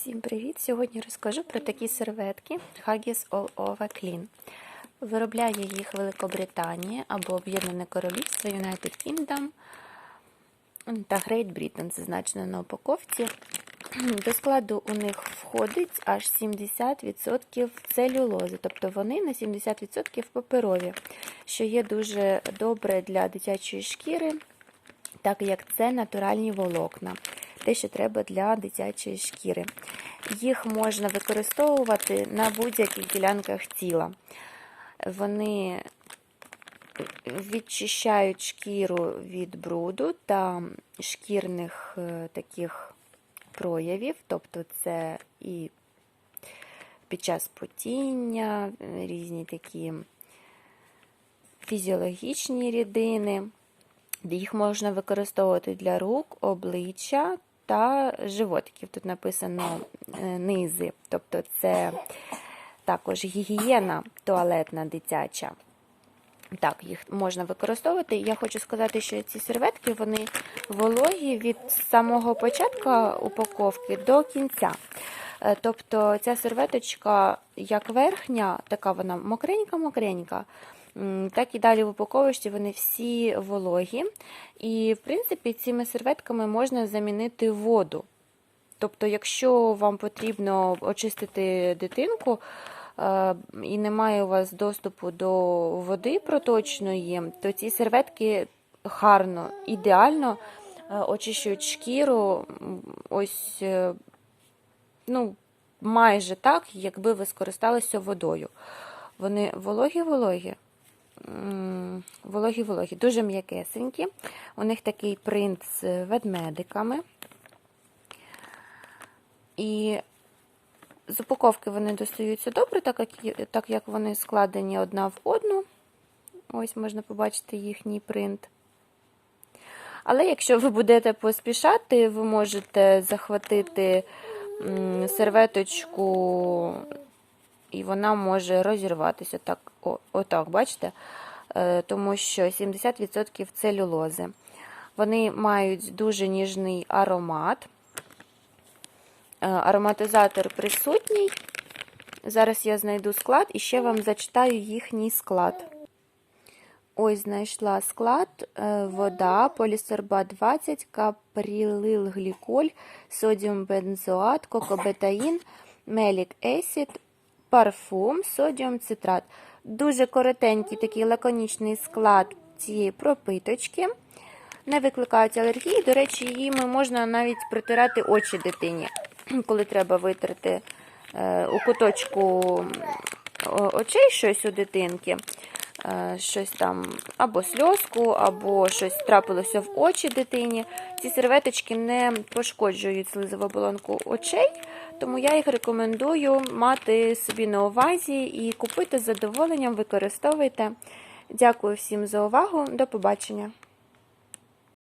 Всім привіт! Сьогодні розкажу про такі серветки Haggis All Over Clean. Виробляє їх Великобританія або Об'єднане Королівство United Kingdom та Great Britain, зазначено на упаковці. До складу у них входить аж 70% целюлози, тобто вони на 70% паперові, що є дуже добре для дитячої шкіри, так як це натуральні волокна те, що треба для дитячої шкіри. Їх можна використовувати на будь-яких ділянках тіла. Вони відчищають шкіру від бруду та шкірних е, таких проявів, тобто це і під час потіння, різні такі фізіологічні рідини. Їх можна використовувати для рук, обличчя та животиків. Тут написано е, низи, тобто це також гігієна туалетна дитяча. Так, їх можна використовувати. Я хочу сказати, що ці серветки вони вологі від самого початку упаковки до кінця. Е, тобто ця серветочка, як верхня, така вона мокренька-мокренька, так і далі в упаковочці вони всі вологі. І, в принципі, цими серветками можна замінити воду. Тобто, якщо вам потрібно очистити дитинку е, і немає у вас доступу до води проточної, то ці серветки гарно, ідеально е, очищують шкіру, ось, е, ну, майже так, якби ви скористалися водою. Вони вологі-вологі вологі-вологі, дуже м'якесенькі. У них такий принт з ведмедиками. І з упаковки вони достаються добре, так як, так як вони складені одна в одну. Ось можна побачити їхній принт. Але якщо ви будете поспішати, ви можете захватити серветочку і вона може розірватися. Так, о, Отак, бачите? Е, тому що 70% целюлози. Вони мають дуже ніжний аромат. Е, ароматизатор присутній. Зараз я знайду склад і ще вам зачитаю їхній склад. Ось знайшла склад, е, вода, полісорбат 20, каприлилгліколь, содіум бензоат, кокобетаїн, мелік есід, парфум, содіум цитрат. Дуже коротенький такий лаконічний склад цієї пропиточки. Не викликають алергії. До речі, її можна навіть протирати очі дитині, коли треба витерти е, у куточку очей щось у дитинки. Е, щось там або сльозку, або щось трапилося в очі дитині. Ці серветочки не пошкоджують слизову оболонку очей, тому я їх рекомендую мати собі на увазі і купити з задоволенням, використовуйте. Дякую всім за увагу. До побачення!